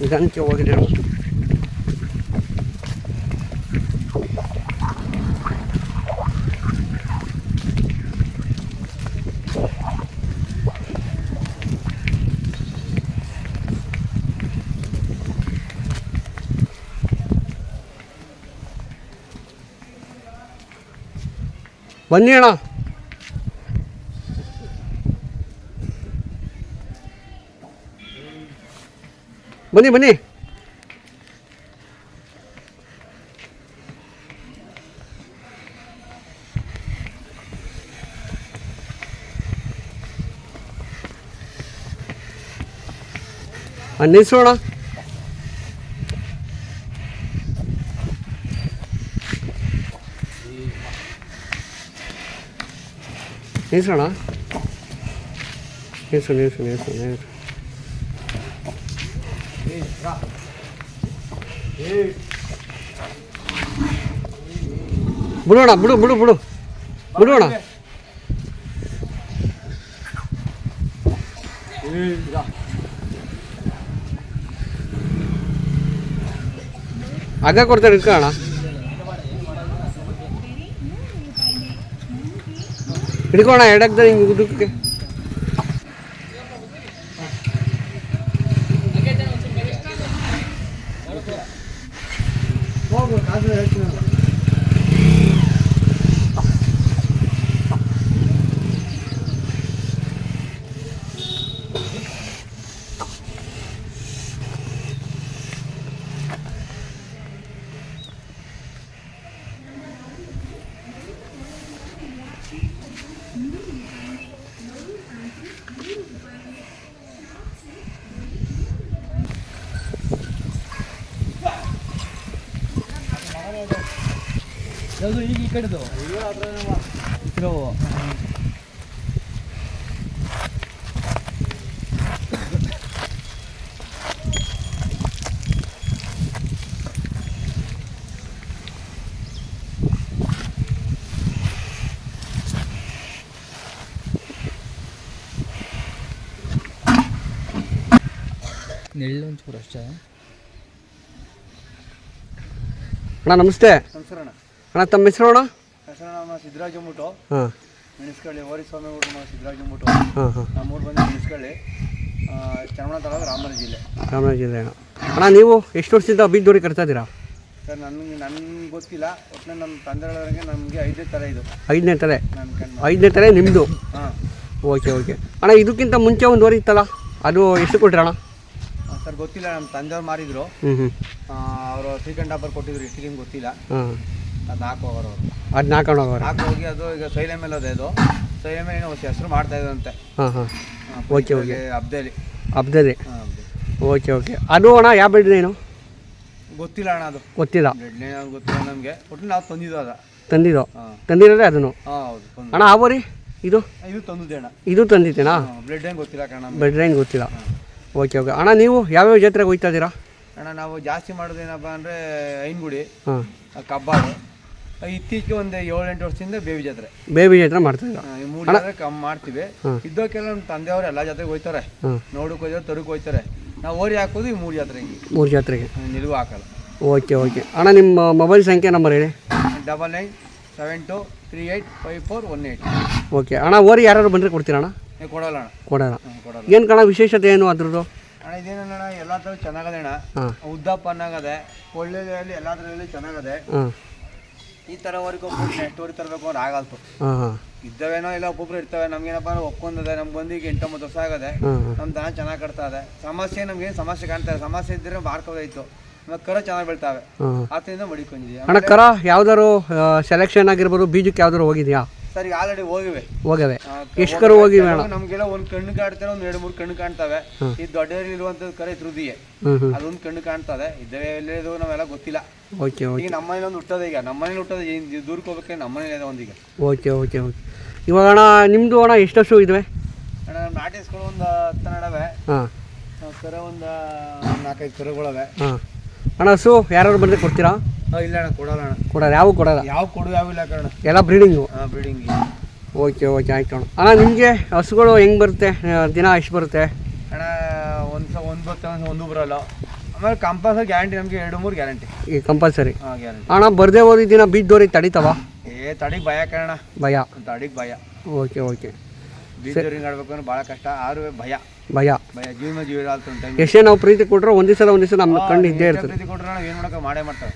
ഇതാണ് ചോദനം വന്നിയാണോ ಬನ್ನಿ ಅಣ್ಣ ಬನ್ನಿ ಬನ್ನಿ ನಿಲ್ಸೋಣ ನಿಲ್ಸೋಣ ನಿಲ್ಸು ನಿಲ್ಸು ನಿಲ್ಸು ನಿಲ್ಸು ಬಿಡೋಣ ಬಿಡು ಬಿಡು ಬಿಡು ಬಿಡೋಣ ಹಗ್ಗ ಕೊಡ್ತಾರೆ ಇಟ್ಕೊಳ್ಳೋಣ ಹಿಡ್ಕೋಣ ಎಡಕ್ದ ಹಿಂಗೆ お願い。ಯಾವುದು ಈಗ ಈ ಕಡೆದು. ಇರೋವು ನೆಳ್ಳು ಒಂಚೂರು ಅಷ್ಟೇ. ಅಣ್ಣ ನಮಸ್ತೆ. ನಮಸ್ಕಾರ ಅಣ್ಣ. ಅಣ್ಣ ತಮ್ಮ ಹೆಸರು ಅಣ್ಣ? ಹೆಸರು ಸಿದ್ದರಾಜ ಅಂದ್ಬಿಟ್ಟು ಹಾಂ. ಮೆಣಸ್ಕಳ್ಳಿ ಓರಿಸ್ವಾಮಿ ಊರು ನಮ್ಮ ಸಿದ್ದರಾಜ ಅಂದ್ಬಿಟ್ಟು ಹಾಂ ಹಾಂ. ನಮ್ಮ ಊರು ಬಂದು ಮೆಣಸ್ಕಳ್ಳಿ. ಚನ್ನಮಣ ತಾಲೂಕು ರಾಮನಗರ ಜಿಲ್ಲೆ. ರಾಮರಾಜ ಜಿಲ್ಲೆ. ಅಣ್ಣ ಅಣ್ಣ ನೀವು ಎಷ್ಟು ವರ್ಷದಿಂದ ಬೀದ್ದೋರಿ ಕಟ್ತಾ ಇದ್ದೀರಾ? ಸರ್ ನನಗೆ ನನಗೆ ಗೊತ್ತಿಲ್ಲ. ಒಟ್ಟಿನ ನಮ್ಮ ತಂದೆಗಳವರೆಗೆ ನಮಗೆ ಐದನೇ ತಲೆ ಇದು. ಐದನೇ ತಲೆ? ಐದನೇ ತಲೆ ನಿಮ್ಮದು ಹಾಂ. Okay okay. ಅಣ್ಣ ಇದಕ್ಕಿಂತ ಮುಂಚೆ ಒಂದು ವರಿ ಇತ್ತಲ್ಲ? ಅದು ಎಷ್ಟು ಕೊಟ್ರಿ ಅಣ್ಣ? ಸರ್ ಗೊತ್ತಿಲ್ಲ. ನಮ್ಮ ತಂದೆಯವ್ರು ಮಾರಿದ್ರು. ಅವರು ಶ್ರೀಕಂಠ ಹಬ್ಬರ್ ಕೊಟ್ಟಿದ್ರು ಇಷ್ಟಿಗೇನು ಗೊತ್ತಿಲ್ಲ. ಹಾಂ. ಅದು ನಾಲ್ಕು ಅವರು. ಅದು ನಾಲ್ಕೊಂಡು ಹೋಗೋರ ನಾಲ್ಕು ಹೋಗಿ ಅದು ಈಗ ಸೈಲೆ ಮೇಲೆ ಅದೇ ಅದು ಸೈಲೆ ಮೇಲೆ ಏನೋ ಹೊಸ ಹೆಸರು ಮಾಡ್ತಾ ಇದ್ದಂತೆ ಹಾಂ ಹಾಂ. Okay, okay. ಹಬ್ಬದಲ್ಲಿ ಹಬ್ದದೆ ಹಾಂ ಓಕೆ ಓಕೆ. ಅದು ಅಣ್ಣ ಯಾವ ಬೆಡ್ ಏನು ಗೊತ್ತಿಲ್ಲ ಅಣ್ಣ ಅದು. ಗೊತ್ತಿಲ್ಲ. ಲೈನ್ ಗೊತ್ತಿಲ್ಲ ನಮಗೆ. ಒಟ್ಟು ನಾವು ತಂದಿದ್ದು ಅದ. ತಂದಿದ್ದು? ತಂದಿರೋದೇ ಅದನ್ನು? ಹಾಂ ಹೌದು ಅಣ್ಣ ಆವರಿ ಇದು? ಇದು ತಂದಿದ್ದೆ ಅಣ್ಣ. ಇದು ತಂದಿದ್ದೇನಾ? ಬ್ಲಡ್ ಏನು ಗೊತ್ತಿಲ್ಲ ಕಣ ಬ್ಲಡ್ ಏನು ಗೊತ್ತಿಲ್ಲ. Okay okay. ಅಣ್ಣ ನೀವು ಯಾವ್ಯಾವ ಜಾತ್ರೆಗೆ ಹೋಗ್ತಾ ಇದ್ದೀರಾ? ಅಣ್ಣ ನಾವು ಜಾಸ್ತಿ ಮಾಡೋದೇನಪ್ಪ ಅಂದರೆ ಐನ್ಗುಡಿ ಕಬ್ಬಾಳು. ಇತ್ತೀಚೆಗೆ ಒಂದು ಏಳು ಎಂಟು ವರ್ಷದಿಂದ ಬೇವಿ ಜಾತ್ರೆ. ಬೇಬಿ ಜಾತ್ರೆ ಮಾಡ್ತೀವಿ ಈ ಮೂರು ಜಾತ್ರೆ ಕಮ್ಮಿ ಮಾಡ್ತೀವಿ. ಇದ್ದೋಕೆಲ್ಲ ಇದ್ದಕ್ಕೆಲ್ಲ ನಮ್ಮ ತಂದೆಯವರು ಎಲ್ಲ ಜಾತ್ರೆಗೆ ಹೋಯ್ತಾರೆ. ನೋಡಕ್ಕೆ ಹೋಯ್ತಾರೆ ತರಕ್ಕೆ ಹೋಯ್ತಾರೆ. ನಾವು ಓರಿ ಹಾಕೋದು ಈ ಮೂರು ಜಾತ್ರೆಗೆ. ಮೂರು ಜಾತ್ರೆಗೆ? ನಿಲುವು ಹಾಕಲ್ಲ. Okay okay. ಅಣ್ಣ ನಿಮ್ಮ ಮೊಬೈಲ್ ಸಂಖ್ಯೆ ನಂಬರ್ ಹೇಳಿ. Double nine seven two three eight five four one eight okay. ಅಣ್ಣ ಓರಿ ಯಾರು ಬಂದರೆ ಕೊಡ್ತೀರಾ ಅಣ್ಣ? ಏ ಕೊಡಲ್ಲ ಅಣ್ಣ. ಕೊಡೋಣ ಹ್ಮ್, ಕೊಡಲ್ಲ. ಏನು ಕಣ ವಿಶೇಷತೆ ಏನು ಅದ್ರದ್ದು? ಅಣ್ಣ ಇದೇನಣ್ಣ ಎಲ್ಲ ಥರ ಚೆನ್ನಾಗದೆ ಅಣ್ಣ. ಹಾಂ. ಉದ್ದಪ್ಪ ಅನ್ನಾಗದೆ ಕೊಳ್ಳೆಯಲ್ಲಿ ಎಲ್ಲ ಥರದಲ್ಲಿ ಚೆನ್ನಾಗದೆ. ಹಾಂ. ಈ ತರವರೆಗೂ ಒಬ್ಬರು ಸ್ಟೋರಿ ಊರಿಗೆ ತರಬೇಕು ಅಂದ್ರೆ ಆಗಲ್ತು. ಇದ್ದವೇನೋ ಇಲ್ಲ ಒಬ್ಬೊಬ್ರು ಇರ್ತವೆ ನಮ್ಗೇನಪ್ಪ ಅಂದ್ರೆ ಒಪ್ಕೊಂಡದೆ ನಮ್ಗೆ ಬಂದು ಈಗ ಎಂಟೊಂಬತ್ತು ವರ್ಷ ಆಗದೆ. ನಮ್ ನಮ್ಮ ದನ ಚೆನ್ನಾಗಿ ಕಟ್ತಾ ಇದೆ. ಸಮಸ್ಯೆ ನಮ್ಗೆ ಏನು ಸಮಸ್ಯೆ ಕಾಣ್ತಾ ಇದೆ ಸಮಸ್ಯೆ ಇದ್ರೆ ಮಾರ್ಕೋದಾಯ್ತು ಕರ ಚೆನ್ನಾಗಿ ಬೀಳ್ತಾವೆ. ಆತರಿಂದ ಮಡಿಕೊಂಡಿದ್ವಿ. ಅಣ್ಣ ಕರ ಯಾವ್ದಾರು ಸೆಲೆಕ್ಷನ್ ಆಗಿರ್ಬೋದು ಬೀಜಕ್ಕೆ ಯಾವ್ದಾರು ಹೋಗಿದ್ಯಾ? ಸರ್ ಈಗ ಆಲ್ರೆಡಿ ಹೋಗಿವೆ. ಹೋಗವೆ ಎಷ್ಟು ಕರು ಹೋಗಿವೆ ಅಣ್ಣ ನಮ್ಗೆಲ್ಲ ಒಂದು ಕಣ್ಣು ಕಾಡ್ತಾರೆ ಒಂದು ಎರಡು ಮೂರು ಕಣ್ಣು ಕಾಣ್ತವೆ. ಈ ದೊಡ್ಡದಲ್ಲಿ ಇರುವಂಥದ್ದು ಕರೆ ಧೃದಿಯೇ ಅದೊಂದು ಕಣ್ಣು ಕಾಣ್ತದೆ. ಇದ್ದವೇ ಎಲ್ಲಿದು ನಾವೆಲ್ಲ ಗೊತ್ತಿಲ್ಲ. Okay okay. ಈಗ ನಮ್ಮ ಮನೇಲಿ ಒಂದು ಹುಟ್ಟದ ಈಗ. ನಮ್ಮ ಮನೇಲಿ ಹುಟ್ಟೋದು ಏನು ದೂರಕ್ಕೆ ಹೋಗ್ಬೇಕು ನಮ್ಮ ಮನೇಲಿ ಇದೆ ಒಂದೀಗ. Okay okay okay. ಇವಾಗ ಅಣ್ಣ ನಿಮ್ಮದು ಅಣ್ಣ ಎಷ್ಟು ಹಸು ಇದ್ದಾವೆ ಅಣ್ಣ ನಾಟಿಸ್ಗಳು ಒಂದು ಹತ್ತು ನಡವೆ ಹಾಂ. ಕರ ಒಂದು ನಾಲ್ಕೈದು ಕರುಗಳವೆ. ಹಾಂ. ಅಣ್ಣ ಹಸು ಯಾರು ಬಂದ್ರೆ ಕೊಡ್ತೀರಾ? ಇಲ್ಲ ಅಣ್ಣ ಕೊಡಲ್ಲ ಅಣ್ಣ. ಯಾವ ಕೊಡೋಲ್ಲ. ಯಾವ ಕೊಡು ಯಾವ ಇಲ್ಲ ಕಣ ಎಲ್ಲ ಬ್ರೀಡಿಂಗು ಹಾಂ ಬ್ರೀಡಿಂಗ್ ಓಕೆ ಓಕೆ ಆಯ್ತು ಅಣ್ಣ. ಅಣ್ಣ ನಿಮಗೆ ಹಸುಗಳು ಹೆಂಗೆ ಬರುತ್ತೆ? ದಿನ ಎಷ್ಟು ಬರುತ್ತೆ? ಅಣ್ಣ ಒಂದು ಸ ಒಂದು ಬರುತ್ತೆ ಒಂದು ಒಂದು ಬರಲ್ಲ. ಆಮೇಲೆ ಕಂಪಲ್ಸರಿ ಗ್ಯಾರಂಟಿ ನಮಗೆ ಎರಡು ಮೂರು ಗ್ಯಾರಂಟಿ ಈ ಕಂಪಲ್ಸರಿ ಹಾಂ ಗ್ಯಾರಂಟಿ ಅಣ್ಣ ಬರ್ದೇ ಹೋದ ದಿನ ಬೀದ್ದೋರಿಗೆ ತಡಿತಾವ? ಏ ತಡಿಗೆ ಭಯ ಕಣ ಭಯ. ತಡಿಗೆ ಭಯ. Okay okay. ಬೀದೋರಿಂಗ್ ಆಡ್ಬೇಕು ಅಂದ್ರೆ ಭಾಳ ಕಷ್ಟ ಆದ್ರೂ ಭಯ. ಭಯ. ಭಯ ಜೀವನ ಜೀವ ಎಷ್ಟೇ ನಾವು ಪ್ರೀತಿ ಕೊಟ್ಟರು ಒಂದೇ ಸಲ ಒಂದೇ ಸಲ ನಮ್ಮ ಕಣ್ಣು ಇದ್ದೇ ಇರ್ತದೆ. ಪ್ರೀತಿ ಕೊಟ್ಟರೆ ನಾವು ಏನು ಮಾಡೋಕೆ ಮಾಡೇ ಮಾಡ್ತಾರೆ.